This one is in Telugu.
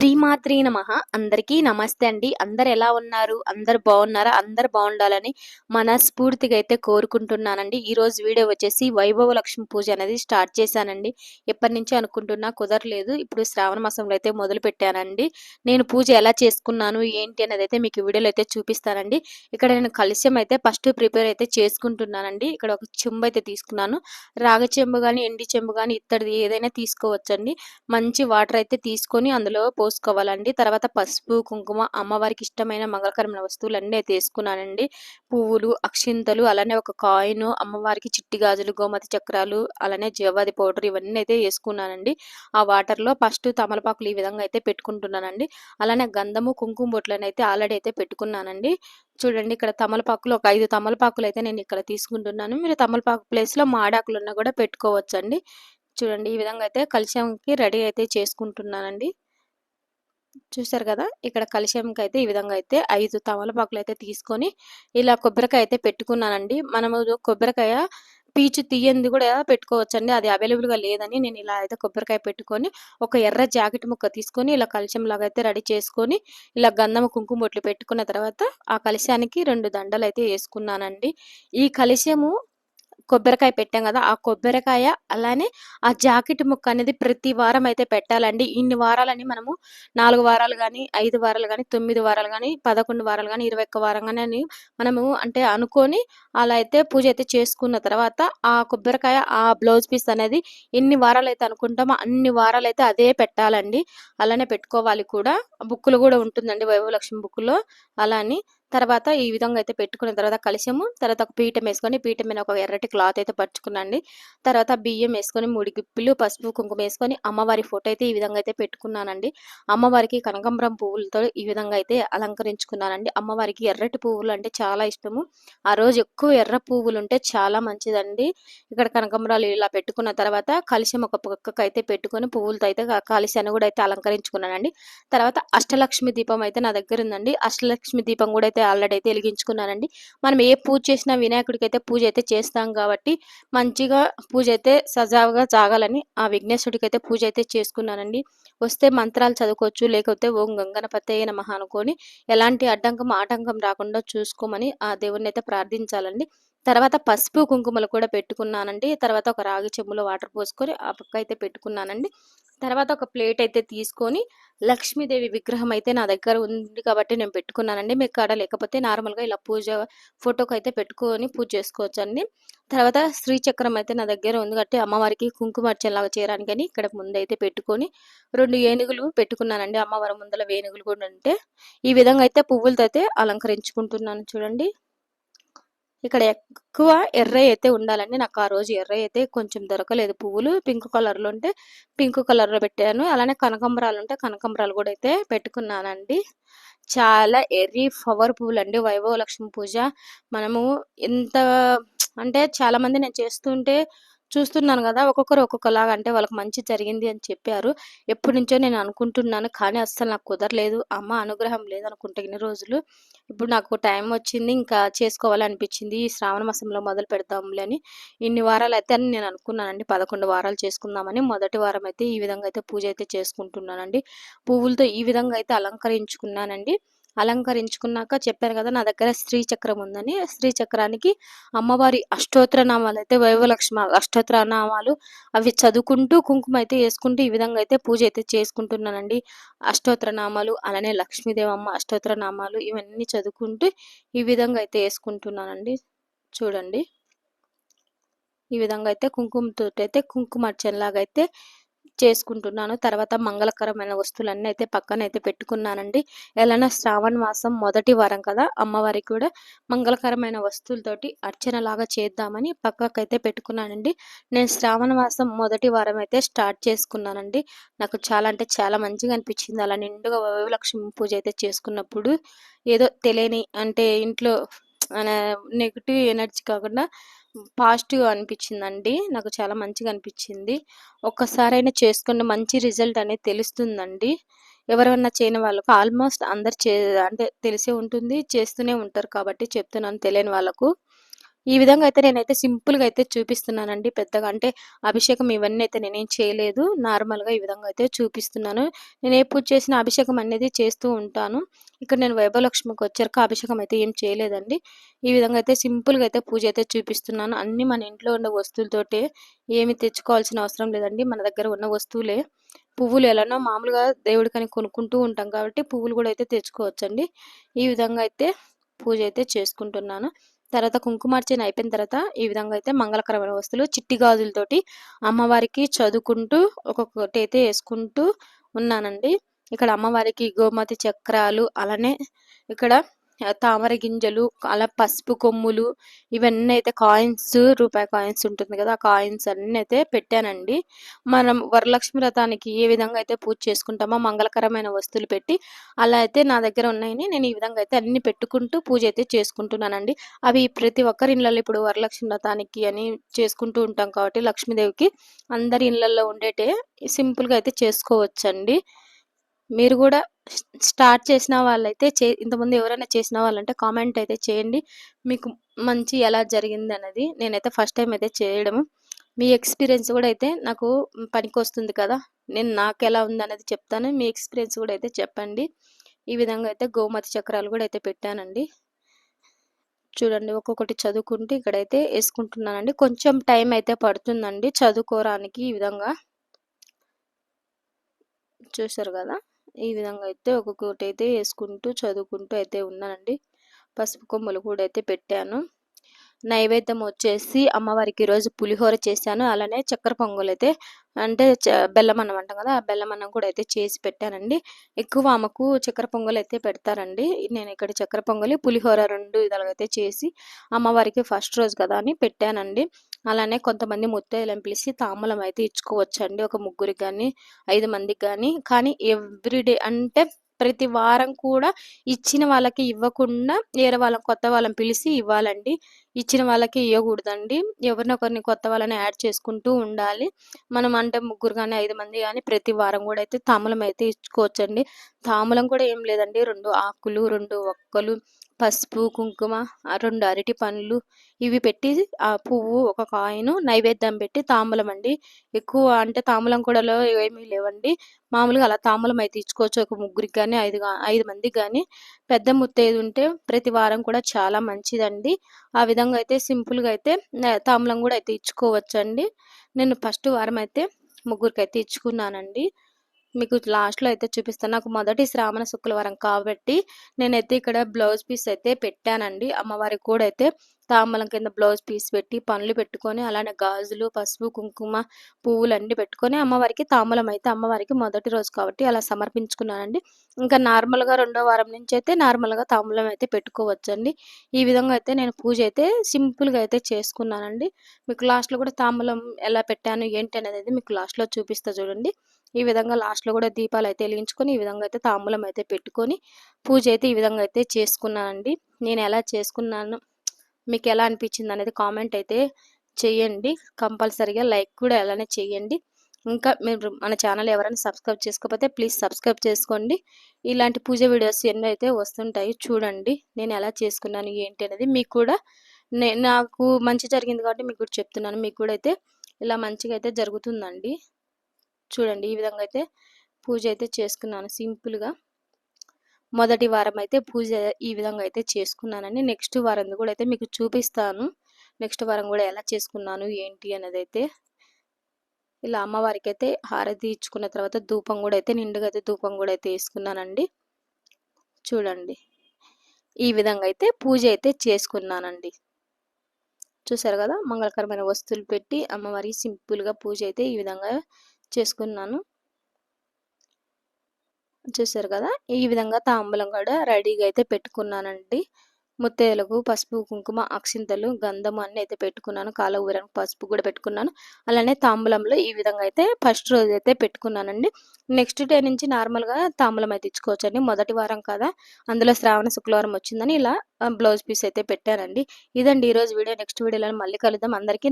D. శ్రీమాత్రి నమ. అందరికీ నమస్తే అండి. అందరు ఎలా ఉన్నారు? అందరు బాగున్నారా? అందరు బాగుండాలని మనస్ఫూర్తిగా అయితే కోరుకుంటున్నానండి. ఈ రోజు వీడియో వచ్చేసి వైభవ లక్ష్మి పూజ అనేది స్టార్ట్ చేశానండి. ఎప్పటి నుంచి అనుకుంటున్నా కుదరలేదు. ఇప్పుడు శ్రావణ మాసంలో అయితే మొదలు పెట్టానండి. నేను పూజ ఎలా చేసుకున్నాను? ఏంటి అనేది అయితే మీకు వీడియోలో అయితే చూపిస్తానండి. ఇక్కడ నేను కలుష్యం అయితే ఫస్ట్ ప్రిపేర్ అయితే చేసుకుంటున్నానండి. ఇక్కడ ఒక చెంబు అయితే తీసుకున్నాను. రాగ చెంబు కానీ ఎండి చెంబు కానీ ఇత్తడిది ఏదైనా తీసుకోవచ్చండి. మంచి వాటర్ అయితే తీసుకొని అందులో పోసుకోవాలండి తర్వాత పసుపు కుంకుమ అమ్మవారికి ఇష్టమైన మంగళకరమైన వస్తువులన్నీ అయితే వేసుకున్నానండి. పువ్వులు అక్షింతలు అలానే ఒక కాయిన్ అమ్మవారికి చిట్టి గాజులు గోమతి చక్రాలు అలానే జీవాది పౌడర్ ఇవన్నీ అయితే వేసుకున్నానండి. ఆ వాటర్లో ఫస్ట్ తమలపాకులు ఈ విధంగా అయితే పెట్టుకుంటున్నానండి. అలానే గంధము కుంకుమ బొట్లను అయితే ఆల్రెడీ అయితే పెట్టుకున్నానండి. చూడండి ఇక్కడ తమలపాకులు ఒక ఐదు తమలపాకులు అయితే నేను ఇక్కడ తీసుకుంటున్నాను. మీరు తమలపాకు ప్లేస్లో మాడాకులు ఉన్నా కూడా పెట్టుకోవచ్చండి. చూడండి ఈ విధంగా అయితే కలుషంకి రెడీ అయితే చేసుకుంటున్నానండి. చూసారు కదా? ఇక్కడ కలశంకి అయితే ఈ విధంగా అయితే ఐదు తమలపాకులు అయితే తీసుకొని ఇలా కొబ్బరికాయ అయితే పెట్టుకున్నానండి. మనము కొబ్బరికాయ పీచు తీయంది కూడా పెట్టుకోవచ్చండి. అది అవైలబుల్గా లేదని నేను ఇలా అయితే కొబ్బరికాయ పెట్టుకొని ఒక ఎర్ర జాకెట్ ముక్క తీసుకొని ఇలా కలశం లాగా అయితే రెడీ చేసుకొని ఇలా గంధము కుంకుమ బొట్లు పెట్టుకున్న తర్వాత ఆ కలశానికి రెండు దండలు అయితే వేసుకున్నానండి. ఈ కలశము కొబ్బరికాయ పెట్టాం కదా ఆ కొబ్బరికాయ అలానే ఆ జాకెట్ ముక్క అనేది ప్రతి వారం అయితే పెట్టాలండి. ఇన్ని వారాలని మనము నాలుగు వారాలు కానీ ఐదు వారాలు కానీ తొమ్మిది వారాలు కానీ పదకొండు వారాలు కానీ ఇరవై ఒక్క వారం కానీ మనము అంటే అనుకొని అలా అయితే పూజ అయితే చేసుకున్న తర్వాత ఆ కొబ్బరికాయ ఆ బ్లౌజ్ పీస్ అనేది ఎన్ని వారాలు అయితే అనుకుంటామో అన్ని వారాలు అయితే అదే పెట్టాలండి. అలానే పెట్టుకోవాలి కూడా. బుక్కులు కూడా ఉంటుందండి వైభవలక్ష్మి బుక్లో అలా అని తర్వాత ఈ విధంగా అయితే పెట్టుకున్న తర్వాత కలిసాము తర్వాత ఒక పీఠం వేసుకొని పీఠం మీద ఒక ఎర్రటి క్లాత్ అయితే పరుచుకున్నాండి తర్వాత బియ్యం వేసుకొని మూడు గిప్పిలు పసుపు కుంకుమ వేసుకొని అమ్మవారి ఫోటో అయితే ఈ విధంగా అయితే పెట్టుకున్నానండి. అమ్మవారికి కనకంబరం పువ్వులతో ఈ విధంగా అయితే అలంకరించుకున్నానండి. అమ్మవారికి ఎర్రటి పువ్వులు అంటే చాలా ఇష్టము. ఆ రోజు ఎక్కువ ఎర్ర పువ్వులు ఉంటే చాలా మంచిదండి. ఇక్కడ కనకంబరాలు ఇలా పెట్టుకున్న తర్వాత కలిసం ఒక పక్కకు అయితే పెట్టుకొని పువ్వులతో అయితే కలిశాను కూడా అయితే అలంకరించుకున్నానండి. తర్వాత అష్టలక్ష్మి దీపం అయితే నా దగ్గర ఉందండి. అష్టలక్ష్మి దీపం కూడా అయితే అయితే ఆల్రెడీ అయితే వెలిగించుకున్నానండి మనం ఏ పూజ చేసినా వినాయకుడికి అయితే పూజ అయితే చేస్తాం కాబట్టి మంచిగా పూజ అయితే సజావుగా జాగాలని ఆ విఘ్నేశ్వరుడికి అయితే పూజ అయితే చేసుకున్నానండి. వస్తే మంత్రాలు చదువుకోవచ్చు లేకపోతే ఓం గంగనపతి నమః అనుకొని ఎలాంటి అడ్డంకం ఆటంకం రాకుండా చూసుకోమని ఆ దేవుడిని అయితే ప్రార్థించాలండి. తర్వాత పసుపు కుంకుమలు కూడా పెట్టుకున్నానండి. తర్వాత ఒక రాగి చెంబులో వాటర్ పోసుకొని ఆ పక్క అయితే పెట్టుకున్నానండి. తర్వాత ఒక ప్లేట్ అయితే తీసుకొని లక్ష్మీదేవి విగ్రహం అయితే నా దగ్గర ఉంది కాబట్టి నేను పెట్టుకున్నానండి. మీకు కాడ లేకపోతే నార్మల్గా ఇలా పూజ ఫోటోకి అయితే పెట్టుకొని పూజ చేసుకోవచ్చండి. తర్వాత శ్రీచక్రం అయితే నా దగ్గర ఉంది కాబట్టి అమ్మవారికి కుంకుమార్చనలాగా చేయడానికని ఇక్కడ ముందైతే పెట్టుకొని రెండు ఏనుగులు పెట్టుకున్నానండి. అమ్మవారి ముందల వేనుగులు కూడా ఉంటే ఈ విధంగా అయితే పువ్వులతో అయితే అలంకరించుకుంటున్నాను చూడండి. ఇక్కడ ఎక్కువ ఎర్ర అయితే ఉండాలండి. నాకు ఆ రోజు ఎర్ర అయితే కొంచెం దొరకలేదు. పువ్వులు పింక్ కలర్లో ఉంటే పింక్ కలర్లో పెట్టాను. అలానే కనకంబరాలు ఉంటే కనకంబరాలు కూడా అయితే పెట్టుకున్నానండి. చాలా ఎర్రీ ఫ్లవర్ పువ్వులు అండి వైభవ లక్ష్మి పూజ. మనము ఎంత అంటే చాలా మంది నేను చేస్తుంటే చూస్తున్నాను కదా ఒక్కొక్కరు ఒక్కొక్కలాగా అంటే వాళ్ళకి మంచి జరిగింది అని చెప్పారు. ఎప్పటి నుంచో నేను అనుకుంటున్నాను కానీ అస్సలు నాకు కుదరలేదు. అమ్మ అనుగ్రహం లేదనుకుంటే ఇన్ని రోజులు. ఇప్పుడు నాకు టైం వచ్చింది ఇంకా చేసుకోవాలనిపించింది. ఈ శ్రావణ మాసంలో మొదలు పెడదాంలే అని ఇన్ని వారాలు అయితే అని నేను అనుకున్నానండి. పదకొండు వారాలు చేసుకుందామని మొదటి వారం అయితే ఈ విధంగా అయితే పూజ అయితే చేసుకుంటున్నానండి. పువ్వులతో ఈ విధంగా అయితే అలంకరించుకున్నానండి. అలంకరించుకున్నాక చెప్పాను కదా నా దగ్గర స్త్రీ చక్రం ఉందని. స్త్రీ చక్రానికి అమ్మవారి అష్టోత్తర నామాలు అయితే వైవలక్ష్మ అష్టోత్తర నామాలు అవి చదువుకుంటూ కుంకుమ అయితే వేసుకుంటూ ఈ విధంగా అయితే పూజ అయితే చేసుకుంటున్నానండి. అష్టోత్తర నామాలు అలానే లక్ష్మీదేవమ్మ అష్టోత్తర నామాలు ఇవన్నీ చదువుకుంటూ ఈ విధంగా అయితే వేసుకుంటున్నానండి. చూడండి. ఈ విధంగా అయితే కుంకుమతో అయితే కుంకుమ అయితే చేసుకుంటున్నాను. తర్వాత మంగళకరమైన వస్తువులన్నీ అయితే పక్కన అయితే పెట్టుకున్నానండి. ఎలానా శ్రావణ మాసం మొదటి వారం కదా అమ్మవారికి కూడా మంగళకరమైన వస్తువులతోటి అర్చన లాగా చేద్దామని పక్కకైతే పెట్టుకున్నానండి. నేను శ్రావణ మాసం మొదటి వారం అయితే స్టార్ట్ చేసుకున్నానండి. నాకు చాలా అంటే చాలా మంచిగా అనిపించింది. అలా నిండుగా లక్ష్మి పూజ అయితే చేసుకున్నప్పుడు ఏదో తెలియని అంటే ఇంట్లో నెగిటివ్ ఎనర్జీ కాకుండా పాజిటివ్ అనిపించిందండి. నాకు చాలా మంచిగా అనిపించింది. ఒక్కసారైనా చేసుకుని మంచి రిజల్ట్ అనేది తెలుస్తుందండి. ఎవరైనా చేయని వాళ్ళకు ఆల్మోస్ట్ అందరు చే అంటే తెలిసే ఉంటుంది చేస్తూనే ఉంటారు కాబట్టి చెప్తున్నాను తెలియని వాళ్ళకు. ఈ విధంగా అయితే నేనైతే సింపుల్గా అయితే చూపిస్తున్నానండి పెద్దగా. అంటే అభిషేకం ఇవన్నీ అయితే నేనేం చేయలేదు. నార్మల్గా ఈ విధంగా అయితే చూపిస్తున్నాను. నేను ఏ పూజ చేసిన అభిషేకం అనేది చేస్తూ ఉంటాను. ఇక్కడ నేను వైభవలక్ష్మికి వచ్చాక అభిషేకం అయితే ఏం చేయలేదండి. ఈ విధంగా అయితే సింపుల్గా అయితే పూజ అయితే చూపిస్తున్నాను. అన్నీ మన ఇంట్లో ఉన్న వస్తువులతోటే ఏమి తెచ్చుకోవాల్సిన అవసరం లేదండి. మన దగ్గర ఉన్న వస్తువులే. పువ్వులు ఎలానో మామూలుగా దేవుడికని కొనుక్కుంటూ ఉంటాం కాబట్టి పువ్వులు కూడా అయితే తెచ్చుకోవచ్చండి. ఈ విధంగా అయితే పూజ అయితే చేసుకుంటున్నాను. తర్వాత కుంకుమార్చన అయిపోయిన తర్వాత ఈ విధంగా అయితే మంగళకరమైన వస్తువులు చిట్టి గాజులతోటి అమ్మవారికి చదువుకుంటూ ఒక్కొక్కటి అయితే వేసుకుంటూ ఉన్నానండి. ఇక్కడ అమ్మవారికి గోమతి చక్రాలు అలానే ఇక్కడ తామర గింజలు అలా పసుపు కొమ్ములు ఇవన్నీ అయితే కాయిన్స్ రూపాయి కాయిన్స్ ఉంటుంది కదా ఆ కాయిన్స్ అన్నీ అయితే పెట్టానండి. మనం వరలక్ష్మి వ్రతానికి ఏ విధంగా అయితే పూజ చేసుకుంటామో మంగళకరమైన వస్తువులు పెట్టి అలా అయితే నా దగ్గర ఉన్నాయని నేను ఈ విధంగా అయితే అన్ని పెట్టుకుంటూ పూజ అయితే చేసుకుంటున్నానండి. అవి ప్రతి ఒక్కరి ఇళ్ళల్లో ఇప్పుడు వరలక్ష్మి వ్రతానికి అని చేసుకుంటూ ఉంటాం కాబట్టి లక్ష్మీదేవికి అందరి ఇళ్ళల్లో ఉండేటే సింపుల్గా అయితే చేసుకోవచ్చండి. మీరు కూడా స్టార్ట్ చేసిన వాళ్ళైతే చే ఇంతకుముందు ఎవరైనా చేసిన వాళ్ళంటే కామెంట్ అయితే చేయండి. మీకు మంచి ఎలా జరిగింది అన్నది నేనైతే ఫస్ట్ టైం అయితే చేయడం. మీ ఎక్స్పీరియన్స్ కూడా అయితే నాకు పనికి వస్తుంది కదా. నేను నాకు ఎలా ఉంది అనేది చెప్తాను. మీ ఎక్స్పీరియన్స్ కూడా అయితే చెప్పండి. ఈ విధంగా అయితే గోమతి చక్రాలు కూడా అయితే పెట్టానండి. చూడండి ఒక్కొక్కటి చదువుకుంటూ ఇక్కడైతే వేసుకుంటున్నానండి. కొంచెం టైం అయితే పడుతుందండి చదువుకోవడానికి ఈ విధంగా. చూసారు కదా? ఈ విధంగా అయితే ఒక్కొక్కటి అయితే వేసుకుంటూ చదువుకుంటూ అయితే ఉన్నానండి. పసుపు కొమ్మలు కూడా అయితే పెట్టాను. నైవేద్యం వచ్చేసి అమ్మవారికి ఈరోజు పులిహోర చేశాను. అలానే చక్కెర పొంగల్ అయితే అంటే బెల్లం అన్నం అంటాం కదా ఆ బెల్లం అన్నం కూడా అయితే చేసి పెట్టానండి. ఎక్కువ ఆమెకు చక్కెర పొంగల్ అయితే పెడతారండి. నేను ఇక్కడ చక్కెర పొంగలి పులిహోర రెండు విధాలుగా చేసి అమ్మవారికి ఫస్ట్ రోజు కదా అని పెట్టానండి. అలానే కొంతమంది ముత్తైదులను పిలిచి తాంబూలం అయితే ఇచ్చుకోవచ్చండి. ఒక ముగ్గురికి కానీ ఐదు మందికి కానీ కానీ ఎవ్రీడే అంటే ప్రతి వారం కూడా ఇచ్చిన వాళ్ళకి ఇవ్వకుండా వేరే వాళ్ళని కొత్త వాళ్ళని పిలిచి ఇవ్వాలండి. ఇచ్చిన వాళ్ళకి ఇవ్వకూడదండి ఎవరినొకరిని కొత్త వాళ్ళని యాడ్ చేసుకుంటూ ఉండాలి. మనం అంటే ముగ్గురు కానీ ఐదు మంది కానీ ప్రతి వారం కూడా అయితే తాములం అయితే ఇచ్చుకోవచ్చండి. తాములం కూడా ఏం లేదండి. రెండు ఆకులు రెండు ఒక్కలు పసుపు కుంకుమ రెండు అరటి పండ్లు ఇవి పెట్టి ఆ పువ్వు ఒక కాయను నైవేద్యం పెట్టి తాంబూలం అండి. ఎక్కువ అంటే తాంబూలం కూడాలో ఏమీ లేవండి. మామూలుగా అలా తాంబూలం అయితే ఇచ్చుకోవచ్చు ఒక ముగ్గురికి కానీ ఐదు ఐదు మందికి కానీ పెద్ద ముత్తైదు ఉంటే ప్రతి వారం కూడా చాలా మంచిదండి. ఆ విధంగా అయితే సింపుల్గా అయితే తాంబూలం కూడా అయితే ఇచ్చుకోవచ్చండి. నేను ఫస్ట్ వారం అయితే ముగ్గురికి అయితే ఇచ్చుకున్నానండి. మీకు లాస్ట్లో అయితే చూపిస్తాను. నాకు మొదటి శ్రావణ శుక్రవారం కాబట్టి నేనైతే ఇక్కడ బ్లౌజ్ పీస్ అయితే పెట్టానండి. అమ్మవారికి కూడా అయితే తాంబలం కింద బ్లౌజ్ పీస్ పెట్టి పనులు పెట్టుకొని అలానే గాజులు పసుపు కుంకుమ పువ్వులు అన్నీ పెట్టుకొని అమ్మవారికి తాంబలం అయితే అమ్మవారికి మొదటి రోజు కాబట్టి అలా సమర్పించుకున్నానండి. ఇంకా నార్మల్గా రెండో వారం నుంచి అయితే నార్మల్గా తాంబూలం అయితే పెట్టుకోవచ్చండి. ఈ విధంగా అయితే నేను పూజ అయితే సింపుల్గా అయితే చేసుకున్నానండి. మీకు లాస్ట్లో కూడా తాంబూలం ఎలా పెట్టాను ఏంటి అనేది మీకు లాస్ట్లో చూపిస్తా చూడండి. ఈ విధంగా లాస్ట్లో కూడా దీపాలు అయితే వెలిగించుకొని ఈ విధంగా అయితే తాంబూలం అయితే పెట్టుకొని పూజ అయితే ఈ విధంగా అయితే చేసుకున్నానండి. నేను ఎలా చేసుకున్నాను మీకు ఎలా అనిపించింది అనేది కామెంట్ అయితే చేయండి. కంపల్సరీగా లైక్ కూడా అలానే చేయండి. ఇంకా మీరు మన ఛానల్ ఎవరైనా సబ్స్క్రైబ్ చేసుకోకపోతే ప్లీజ్ సబ్స్క్రైబ్ చేసుకోండి. ఇలాంటి పూజ వీడియోస్ ఎన్నో అయితే వస్తుంటాయి చూడండి నేను ఎలా చేసుకున్నాను ఏంటి అనేది మీకు కూడా నాకు మంచి జరిగింది కాబట్టి మీకు కూడా చెప్తున్నాను. మీకు కూడా అయితే ఇలా మంచిగా అయితే జరుగుతుందండి. చూడండి ఈ విధంగా అయితే పూజ అయితే చేసుకున్నాను సింపుల్గా. మొదటి వారం అయితే పూజ ఈ విధంగా అయితే చేసుకున్నానండి. నెక్స్ట్ వారం కూడా అయితే మీకు చూపిస్తాను. నెక్స్ట్ వారం కూడా ఎలా చేసుకున్నాను ఏంటి అనేది అయితే ఇలా అమ్మవారికి అయితే హారతి ఇచ్చుకున్న తర్వాత ధూపం కూడా అయితే నిండుగా అయితే ధూపం కూడా అయితే వేసుకున్నానండి. చూడండి. ఈ విధంగా అయితే పూజ అయితే చేసుకున్నానండి. చూసారు కదా మంగళకరమైన వస్తువులు పెట్టి అమ్మవారికి సింపుల్గా పూజ అయితే ఈ విధంగా చేసుకున్నాను. చూసారు కదా? ఈ విధంగా తాంబూలం కూడా రెడీగా అయితే పెట్టుకున్నానండి. ముత్తేలకు పసుపు కుంకుమ అక్షింతలు గంధము అన్నీ అయితే పెట్టుకున్నాను. కాల ఊరానికి పసుపు కూడా పెట్టుకున్నాను. అలానే తాంబూలంలో ఈ విధంగా అయితే ఫస్ట్ రోజు అయితే పెట్టుకున్నానండి. నెక్స్ట్ డే నుంచి నార్మల్గా తాంబూలం అయితే ఇచ్చుకోవచ్చండి. మొదటి వారం కదా? అందులో శ్రావణ శుక్రవారం వచ్చిందని ఇలా బ్లౌజ్ పీస్ అయితే పెట్టానండి. ఇదండి ఈరోజు వీడియో. నెక్స్ట్ వీడియోలో మళ్ళీ కలుద్దాం. అందరికీ